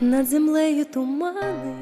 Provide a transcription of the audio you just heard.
Над землею тумани,